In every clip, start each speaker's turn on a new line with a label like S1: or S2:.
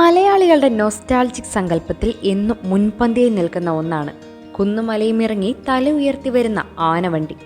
S1: മലയാളികളുടെ നോസ്റ്റാൾജിക് സങ്കല്പത്തിൽ എന്നും മുൻപന്തിയിൽ നിൽക്കുന്ന ഒന്നാണ്. കുന്നുമലയും ഇറങ്ങി തല ഉയർത്തി വരുന്ന ആനവണ്ടി.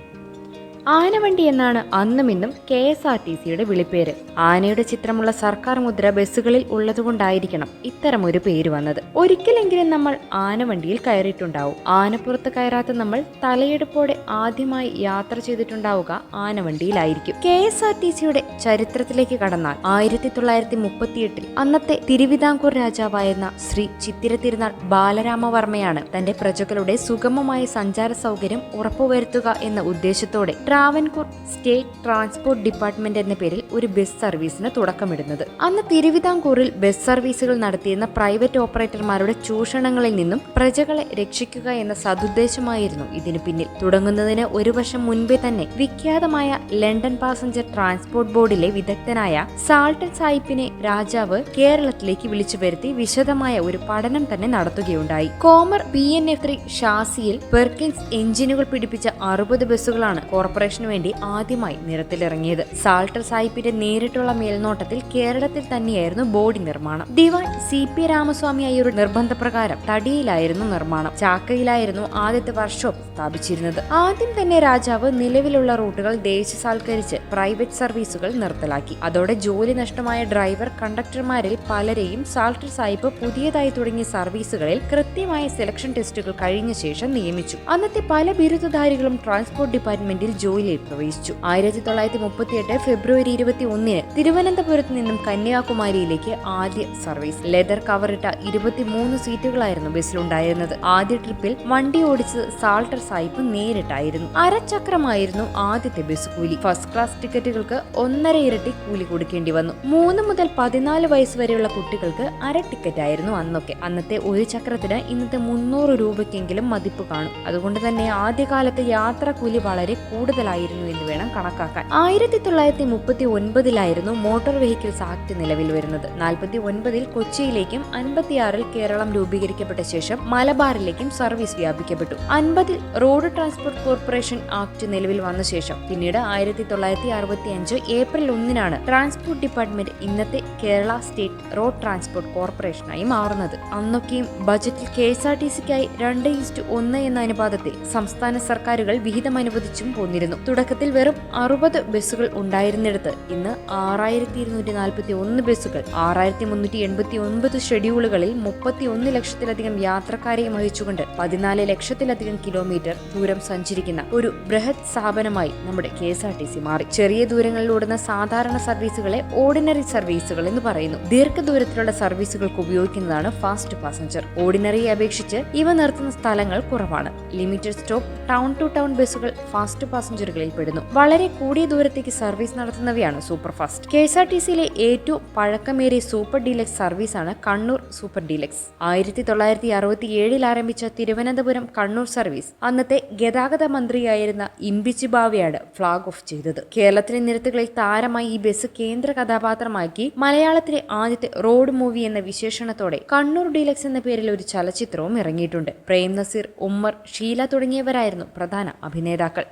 S1: ആനവണ്ടി എന്നാണ് അന്നും ഇന്നും കെ എസ് ആർ ടി സിയുടെ വിളിപ്പേര്. ആനയുടെ ചിത്രമുള്ള സർക്കാർ മുദ്ര ബസ്സുകളിൽ ഉള്ളതുകൊണ്ടായിരിക്കണം ഇത്തരമൊരു പേര് വന്നത്. ഒരിക്കലെങ്കിലും നമ്മൾ ആനവണ്ടിയിൽ കയറിയിട്ടുണ്ടാവും. ആനപ്പുറത്ത് കയറാത്ത നമ്മൾ തലയെടുപ്പോടെ ആദ്യമായി യാത്ര ചെയ്തിട്ടുണ്ടാവുക ആനവണ്ടിയിലായിരിക്കും. കെ എസ് ആർ ടി സിയുടെ ചരിത്രത്തിലേക്ക് കടന്നാൽ ആയിരത്തി തൊള്ളായിരത്തി മുപ്പത്തിയെട്ടിൽ അന്നത്തെ തിരുവിതാംകൂർ രാജാവായിരുന്ന ശ്രീ ചിത്തിര തിരുനാൾ ബാലരാമവർമ്മയാണ് തന്റെ പ്രജകളുടെ സുഗമമായ സഞ്ചാര സൗകര്യം ഉറപ്പുവരുത്തുക എന്ന ഉദ്ദേശത്തോടെ ട്രാവൻകൂർ സ്റ്റേറ്റ് ട്രാൻസ്പോർട്ട് ഡിപ്പാർട്ട്മെന്റ് എന്ന പേരിൽ ഒരു ബസ് സർവീസിന് തുടക്കമിടുന്നത്. അന്ന് തിരുവിതാംകൂറിൽ ബസ് സർവീസുകൾ നടത്തിയിരുന്ന പ്രൈവറ്റ് ഓപ്പറേറ്റർമാരുടെ ചൂഷണങ്ങളിൽ നിന്നും പ്രജകളെ രക്ഷിക്കുക എന്ന സതുദ്ദേശമായിരുന്നു ഇതിനു പിന്നിൽ. തുടങ്ങുന്നതിന് ഒരു വർഷം മുൻപേ തന്നെ വിഖ്യാതമായ ലണ്ടൻ പാസഞ്ചർ ട്രാൻസ്പോർട്ട് ബോർഡിലെ വിദഗ്ധനായ സാൾട്ടൻ സായിപ്പിനെ രാജാവ് കേരളത്തിലേക്ക് വിളിച്ചു വരുത്തി വിശദമായ ഒരു പഠനം തന്നെ നടത്തുകയുണ്ടായി. Commer P N F three ഷാസിയിൽ Perkins എഞ്ചിനുകൾ പിടിപ്പിച്ച അറുപത് ബസ്സുകളാണ് കോർപ്പറേഷന് വേണ്ടി ആദ്യമായി നിരത്തിലിറങ്ങിയത്. സാൾട്ടർ സാഹിബിന്റെ നേരിട്ടുള്ള മേൽനോട്ടത്തിൽ കേരളത്തിൽ തന്നെയായിരുന്നു ബോഡി നിർമ്മാണം. ദിവാൻ സി പി രാമസ്വാമി അയ്യരുടെ നിർബന്ധപ്രകാരം തടിയിലായിരുന്നു നിർമ്മാണം. ചാക്കയിലായിരുന്നു ആദ്യത്തെ വർക്ക്ഷോപ്പ് സ്ഥാപിച്ചിരുന്നത്. ആദ്യം തന്നെ രാജാവ് നിലവിലുള്ള റൂട്ടുകൾ ദേശസാൽക്കരിച്ച് പ്രൈവറ്റ് സർവീസുകൾ നിർത്തലാക്കി. അതോടെ ജോലി നഷ്ടമായ ഡ്രൈവർ കണ്ടക്ടർമാരിൽ പലരെയും സാൾട്ടർ സാഹിബ് പുതിയതായി തുടങ്ങിയ സർവീസുകളിൽ കൃത്യമായ സെലക്ഷൻ ടെസ്റ്റുകൾ കഴിഞ്ഞ ശേഷം നിയമിച്ചു. അന്നത്തെ പല ബിരുദധാരികളും ട്രാൻസ്പോർട്ട് ഡിപ്പാർട്ട്മെന്റിൽ ജോലിയിൽ പ്രവേശിച്ചു. ആയിരത്തി തൊള്ളായിരത്തി മുപ്പത്തിയെട്ട് ഫെബ്രുവരി ഇരുപത്തി ഒന്നിന് തിരുവനന്തപുരത്ത് നിന്നും കന്യാകുമാരിയിലേക്ക് ആദ്യ സർവീസ്. ലെതർ കവറിട്ട ഇരുപത്തിമൂന്ന് സീറ്റുകളായിരുന്നു ബസ്സിലുണ്ടായിരുന്നത്. ആദ്യ ട്രിപ്പിൽ വണ്ടി ഓടിച്ചത് സാൾട്ടർ സായിപ്പ് നേരിട്ടായിരുന്നു. അരചക്രമായിരുന്നു ആദ്യത്തെ ബസ് കൂലി. ഫസ്റ്റ് ക്ലാസ് ടിക്കറ്റുകൾക്ക് ഒന്നര ഇരട്ടി കൂലി കൊടുക്കേണ്ടി വന്നു. മൂന്ന് മുതൽ പതിനാല് വയസ്സ് വരെയുള്ള കുട്ടികൾക്ക് അര ടിക്കറ്റ് ആയിരുന്നു അന്നൊക്കെ. അന്നത്തെ ഒരു ചക്രത്തിന് ഇന്നത്തെ മുന്നൂറ് രൂപയ്ക്കെങ്കിലും മതിപ്പ് കാണും. അതുകൊണ്ട് തന്നെ ആദ്യകാലത്ത് യാത്രാക്കൂലി കൂലി വളരെ കൂടുതലായിരുന്നു എന്ന് വേണം കണക്കാക്കാൻ. ആയിരത്തി തൊള്ളായിരത്തി മുപ്പത്തി ഒൻപതിലായിരുന്നു മോട്ടോർ വെഹിക്കിൾസ് ആക്ട് നിലവിൽ വരുന്നത്. നാൽപ്പത്തി ഒൻപതിൽ കൊച്ചിയിലേക്കും അൻപത്തിയാറിൽ കേരളം രൂപീകരിക്കപ്പെട്ട ശേഷം മലബാറിലേക്കും സർവീസ് വ്യാപിക്കപ്പെട്ടു. അൻപതിൽ റോഡ് ട്രാൻസ്പോർട്ട് കോർപ്പറേഷൻ ആക്ട് നിലവിൽ വന്ന ശേഷം പിന്നീട് ആയിരത്തി തൊള്ളായിരത്തി അറുപത്തി അഞ്ച് ഏപ്രിൽ ഒന്നിനാണ് ട്രാൻസ്പോർട്ട് ഡിപ്പാർട്ട്മെന്റ് ഇന്നത്തെ കേരള സ്റ്റേറ്റ് റോഡ് ട്രാൻസ്പോർട്ട് കോർപ്പറേഷനായി മാറുന്നത്. അന്നൊക്കെയും ബജറ്റിൽ കെ എസ് ആർ ടി സിക്കായി രണ്ട് ഈസ്റ്റ് ഒന്ന് എന്ന അനുപാതത്തിൽ സംസ്ഥാന സർക്കാരുകൾ വിഹിതം അനുവദിച്ചും പോന്നിരുന്നു. തുടക്കത്തിൽ വെറും അറുപത് ബസ്സുകൾ ഉണ്ടായിരുന്നിടത്ത് ഇന്ന് ആറായിരത്തി ഇരുന്നൂറ്റി നാൽപ്പത്തി ഒന്ന് ബസ്സുകൾ ആറായിരത്തി മുന്നൂറ്റി എൺപത്തി ഒൻപത് ഷെഡ്യൂളുകളിൽ മുപ്പത്തി ഒന്ന് ലക്ഷത്തിലധികം യാത്രക്കാരെയും വഹിച്ചുകൊണ്ട് പതിനാല് ലക്ഷത്തിലധികം കിലോമീറ്റർ ദൂരം സഞ്ചരിക്കുന്ന ഒരു ബൃഹത് സ്ഥാപനമായി നമ്മുടെ K S R T C മാറി. ചെറിയ ദൂരങ്ങളിൽ ഓടുന്ന സാധാരണ സർവീസുകളെ ഓർഡിനറി സർവീസുകൾ എന്ന് പറയുന്നു. ദീർഘദൂരത്തിലുള്ള സർവീസുകൾക്ക് ഉപയോഗിക്കുന്നതാണ് ഫാസ്റ്റ് പാസഞ്ചർ. ഓർഡിനറിയെ അപേക്ഷിച്ച് ഇവ നിർത്തുന്ന സ്ഥലങ്ങൾ കുറവാണ്. Limited stop town to town ബസ്സുകൾ ഫാസ്റ്റ് പാസഞ്ചറുകളിൽ പെടുന്നു വളരെ കൂടിയ ദൂരത്തേക്ക് service നടത്തുന്നവയാണ് super fast K S R T സിയിലെ ഏറ്റവും പഴക്കമേറിയ സൂപ്പർ ഡീലക്സ് സർവീസ് ആണ് കണ്ണൂർ സൂപ്പർ ഡീലക്സ്. ആയിരത്തി തൊള്ളായിരത്തി അറുപത്തി ഏഴിൽ ആരംഭിച്ച തിരുവനന്തപുരം കണ്ണൂർ സർവീസ് അന്നത്തെ ഗതാഗത മന്ത്രിയായിരുന്ന ഇമ്പിച്ചു ബാവയാണ് ഫ്ളാഗ് ഓഫ് ചെയ്തത്. കേരളത്തിലെ നിരത്തുകളിൽ താരമായി ഈ ബസ് കേന്ദ്ര കഥാപാത്രമാക്കി മലയാളത്തിലെ ആദ്യത്തെ റോഡ് മൂവി എന്ന വിശേഷണത്തോടെ കണ്ണൂർ ഡീലക്സ് എന്ന പേരിൽ ഒരു ചലച്ചിത്രവും ഇറങ്ങിയിട്ടുണ്ട്. പ്രേം നസീർ ഉമ്മർ ഷീല തുടങ്ങിയവരായിരുന്നു പ്രധാന അഭിനേതാക്കൾ.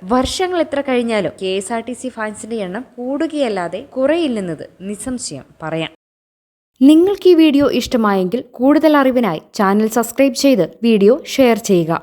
S1: വർഷങ്ങൾ എത്ര കഴിഞ്ഞാലും K S R T C ഫാൻസിന്റെ എണ്ണം കൂടുകയല്ലാതെ കുറയില്ലെന്നത് നിസ്സംശയം പറയാം. നിങ്ങൾക്ക് ഈ വീഡിയോ ഇഷ്ടമായെങ്കിൽ കൂടുതൽ അറിവിനായി ചാനൽ സബ്സ്ക്രൈബ് ചെയ്ത് വീഡിയോ ഷെയർ ചെയ്യുക.